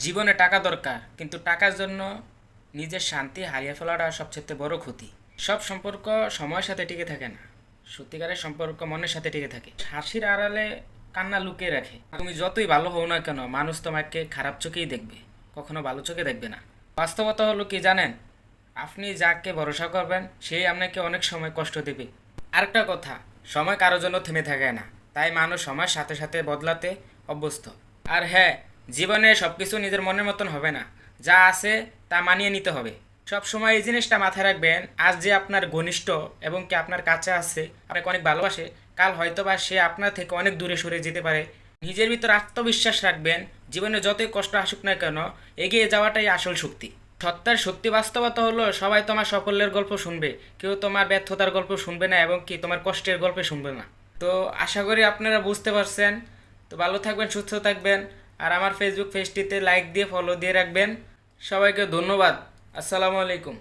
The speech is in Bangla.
জীবনে টাকা দরকার, কিন্তু টাকার জন্য নিজের শান্তি হারিয়ে ফেলাটা সবচেয়ে বড় ক্ষতি। সব সম্পর্ক সময়ের সাথে টিকে থাকে না, সত্যিকারের সম্পর্ক মনের সাথে টিকে থাকে। হাসির আড়ালে কান্না লুকিয়ে রাখে। তুমি যতই ভালো হও না কেন, মানুষ তোমাকে খারাপ চোখেই দেখবে, কখনো ভালো চোখে দেখবে না। বাস্তবতা হলো কি জানেন? আপনি যাকে ভরসা করবেন সেই আপনাকে অনেক সময় কষ্ট দেবে। আরেকটা কথা, সময় কারোর জন্য থেমে থাকে না, তাই মানুষ সময়ের সাথে সাথে বদলাতে অভ্যস্ত। আর হ্যাঁ জীবনে সব কিছু নিজের মনের মতন হবে না। যা আছে তা মানিয়ে নিতে হবে। সব সময় এই জিনিসটা মাথায় রাখবেন, আজ যে আপনার ঘনিষ্ঠ এবং কি আপনার কাছে আছে, আপনাকে অনেক ভালোবাসে, কাল হয়তো বা সে আপনার থেকে অনেক দূরে সরে যেতে পারে। নিজের ভিতর আত্মবিশ্বাস রাখবেন, জীবনে যতই কষ্ট আসুক না কেন, এগিয়ে যাওয়াটাই আসল শক্তি। সত্যের সত্যি বাস্তবতা হলো, সবাই তোমার সাফল্যের গল্প শুনবে। কেউ তোমার ব্যর্থতার গল্প শুনবে না এবং কি তোমার কষ্টের গল্প শুনবে না। তো আশা করি আপনারা বুঝতে পারছেন। তো ভালো থাকবেন, সুস্থ থাকবেন। আর আমার ফেসবুক পেজটিতে লাইক দিয়ে ফলো দিয়ে রাখবেন। সবাইকে ধন্যবাদ। আসসালামু আলাইকুম।